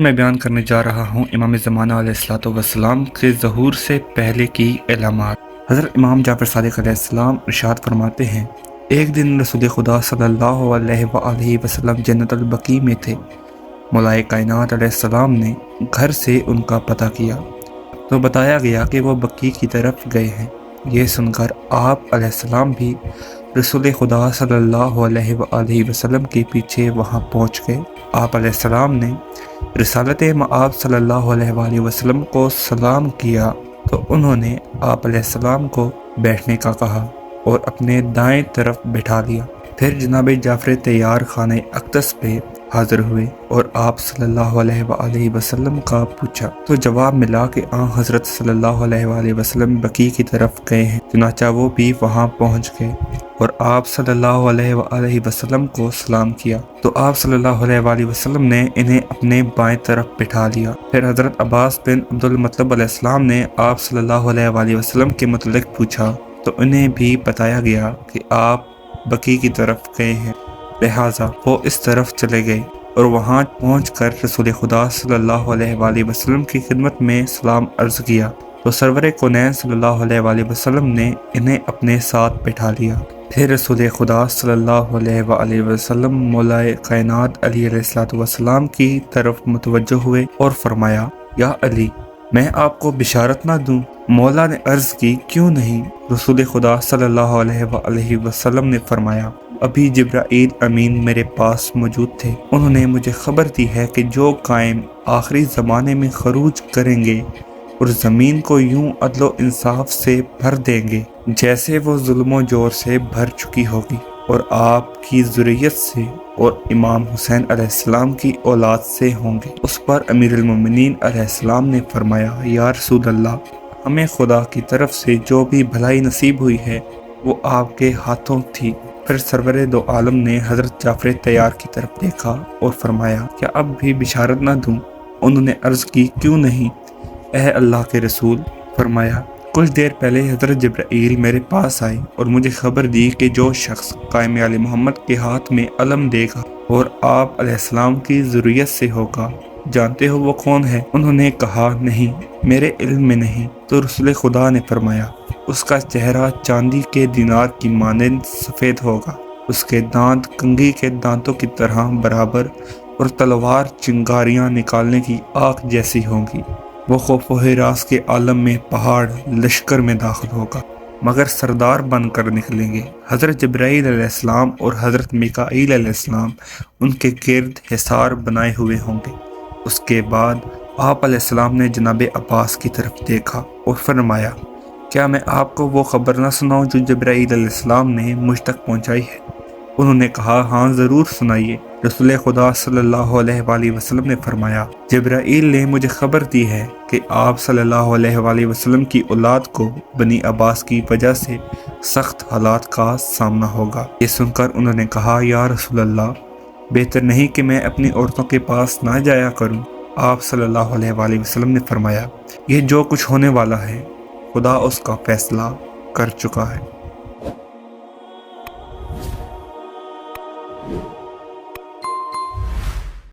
मैं बयान करने जा रहा हूँ इमाम ज़माना वसलाम के जहूर से पहले की इलामात। हज़रत इमाम जाफ़र सदक़म इरशाद फरमाते हैं, एक दिन रसूल खुदा सल्लल्लाहु अलैहि वसल्लम जन्नतबकी में थे। मौलाए कायनात सलाम ने घर से उनका पता किया। तो बताया गया कि वो बक्की की तरफ़ गए हैं। ये सुनकर आप सलाम भी रसूल खुदा सल्लल्लाहु अलैहि वसल्लम के पीछे वहाँ पहुँच गए। आप सलाम ने रसालत मब सल्लल्लाहु अलैहि वसल्लम को सलाम किया तो उन्होंने आप सलाम को बैठने का कहा और अपने दाएँ तरफ़ बैठा लिया। फिर जनाब जाफ़र तैयार खान अक्तस पे हाजिर हुए और आप सल्लल्लाहु अलैहि वसल्लम का पूछा। तो जवाब मिला कि आ हज़रत सल्लल्लाहु अलैहि वसल्लम बकी की तरफ़ गए हैं। चुनाचा वो भी वहाँ पहुँच गए और आप सल्लल्लाहु अलैहि वसल्लम को सलाम किया। तो आप सल्लल्लाहु अलैहि वसल्लम ने इन्हें अपने बाएँ तरफ़ बिठा लिया। फिर हज़रत अब्बास बिन अब्दुल मतलब ने आप सल्लल्लाहु अलैहि वसल्लम के मतलब पूछा। तो उन्हें भी बताया गया कि आप बकी की तरफ़ गए हैं। लिहाजा वो इस तरफ़ चले गए और वहाँ पहुँच कर रसूल खुदा सल्लल्लाहु अलैहि वसल्लम की खिदमत में सलाम अर्ज़ किया। तो सरवर कोनैन सल्लल्लाहु अलैहि वसल्लम ने इन्हें अपने साथ बैठा लिया। फिर रसूल खुदा सल्लल्लाहु अलैहि वसल्लम मौलाए कायनात अली वसलाम की तरफ़ मुतवजह हुए और फरमाया, या अली मैं आपको बिशारत ना दूँ। मौला ने अर्ज़ की, क्यों नहीं? रसूल खुदा सल्लल्लाहु अलैहि वसल्लम ने फरमाया, अभी जब्राइल अमीन मेरे पास मौजूद थे। उन्होंने मुझे खबर दी है कि जो कायम आखिरी ज़माने में खरूज करेंगे और ज़मीन को यूँ अदलो इंसाफ से भर देंगे, जैसे वो जुल्म ज़ोर से भर चुकी होगी। और आपकी ज़ुरियत से और इमाम हुसैन अलैहिस्सलाम की औलाद से होंगे। उस पर अमीरमिन अलैहिस्सलाम ने फरमाया, या रसूल अल्लाह हमें खुदा की तरफ़ से जो भी भलाई नसीब हुई है, वो आपके हाथों थी। फिर सरवर दो आलम ने हज़रत जाफ़र तैयार की तरफ़ देखा और फरमाया, क्या अब भी बिशारत ना दूँ? उन्होंने अर्ज़ की, क्यों नहीं? अह अल्लाह के रसूल, फरमाया। कुछ देर पहले हज़रत जब्राइल मेरे पास आए और मुझे खबर दी कि जो शख्स कायम आल मोहम्मद के हाथ में अलम देगा और आप अलैहिस्सलाम की ज़रूरत से होगा। जानते हो वो कौन है? उन्होंने कहा, नहीं, मेरे इल्म में नहीं। तो रसुल खुदा ने फरमाया, उसका चेहरा चांदी के दिनार की मानंद सफ़ेद होगा। उसके दांत कंगी के दांतों की तरह बराबर और तलवार चिंगारियाँ निकालने की आग जैसी होंगी। वो खौफ हिरास के आलम में पहाड़, लश्कर में दाखिल होगा। मगर सरदार बनकर निकलेंगे। हज़रत जब्राईसम और हज़रत मिकाईसम उनके गिरद हिसार बनाए हुए होंगे। उसके बाद आप ने जनाब अब्बास की तरफ़ देखा और फरमाया, क्या मैं आपको वो खबर ना सुनाऊं जो जब्राईसम ने मुझ तक पहुंचाई है? उन्होंने कहा हाँ ज़रूर सुनाइए। रसुल खुदा सल्लल्लाहु अलैहि वसल्लम ने फरमाया, जब्राइल ने मुझे खबर दी है कि आप सल्लल्लाहु अलैहि वसल्लम की औलाद को बनी अब्बास की वजह से सख्त हालात का सामना होगा। ये सुनकर उन्होंने कहा, या रसूल अल्लाह बेहतर नहीं कि मैं अपनी औरतों के पास ना जाया करूँ, आप सल्लल्लाहु अलैहि वसल्लम ने फरमाया ये जो कुछ होने वाला है, खुदा उसका फैसला कर चुका है।